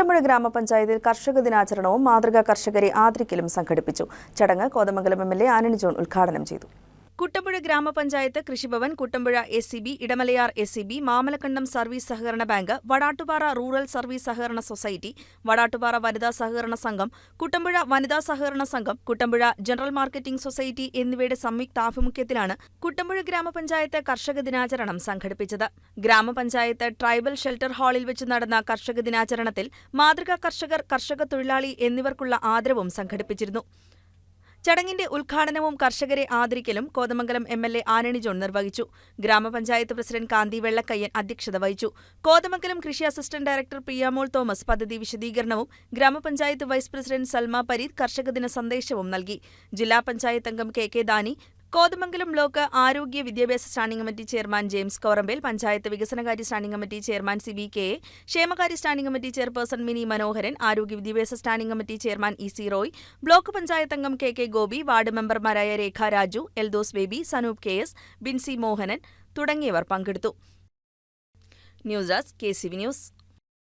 കുട്ടമ്പുഴ ഗ്രാമപഞ്ചായത്തിൽ കർഷക ദിനാചരണവും മാതൃകാ കർഷകരെ ആദരിക്കലും സംഘടിപ്പിച്ചു. ചടങ്ങ് കോതമംഗലം എം എൽ എ ആനണി ജോൺ ഉദ്ഘാടനം ചെയ്തു. കുട്ടമ്പുഴ ഗ്രാമപഞ്ചായത്ത് Krishibhavan Kuttampuzha S C B Idamalayar S C B Mamalakandam service സഹകരണ ബാങ്ക് വടാട്ടുപാറ റൂറൽ സർവീസ് സഹകരണ സൊസൈറ്റി വടാട്ടുപാറ വനിതാ സഹകരണ സംഘം കുട്ടമ്പുഴ വനിതാ സഹകരണ സംഘം കുട്ടമ്പുഴ ജനറൽ മാർക്കറ്റിംഗ് സൊസൈറ്റി എന്നിവയുടെ സംയുക്താഭിമുഖ്യത്തിലാണ് കുട്ടമ്പുഴ ഗ്രാമപഞ്ചായത്ത് കർഷക ദിനാചരണം സംഘടിപ്പിച്ചത്. ഗ്രാമപഞ്ചായത്ത് ട്രൈബൽ ഷെൽട്ടർ ഹാളിൽ വെച്ച് നടന്ന കർഷക ദിനാചരണത്തിൽ മാതൃകാ കർഷകർ കർഷക തൊഴിലാളി എന്നിവർക്കുള്ള ആദരവും സംഘടിപ്പിച്ചിരുന്നു. ചടങ്ങിന്റെ ഉദ്ഘാടനവും കർഷകരെ ആദരിക്കലും കോതമംഗലം എം എൽ എ ആനണി ജോൺ നിർവഹിച്ചു. ഗ്രാമപഞ്ചായത്ത് പ്രസിഡന്റ് കാന്തി വെള്ളക്കയ്യൻ അധ്യക്ഷത വഹിച്ചു. കോതമംഗലം കൃഷി അസിസ്റ്റന്റ് ഡയറക്ടർ പ്രിയാമോൾ തോമസ് പദ്ധതി വിശദീകരണവും ഗ്രാമപഞ്ചായത്ത് വൈസ് പ്രസിഡന്റ് സൽമ പരീദ് കർഷക ദിന സന്ദേശവും നൽകി. ജില്ലാ പഞ്ചായത്ത് അംഗം K K Dani Kothamangalam block ആരോഗ്യ വിദ്യാഭ്യാസ standing committee chairman James Korambel panchayat വികസനകാര്യ standing committee chairman C V K ക്ഷേമകാര്യ standing committee chairperson Mini Manoharan ആരോഗ്യ വിദ്യാഭ്യാസ standing committee chairman E C Roy block panchayat അംഗം കെ കെ ഗോപി വാർഡ് മെമ്പർമാരായ Rekha Raju Eldhose Baby Sanoop K S Binsi Mohanan തുടങ്ങിയവർ പങ്കെടുത്തു. News desk K C V news.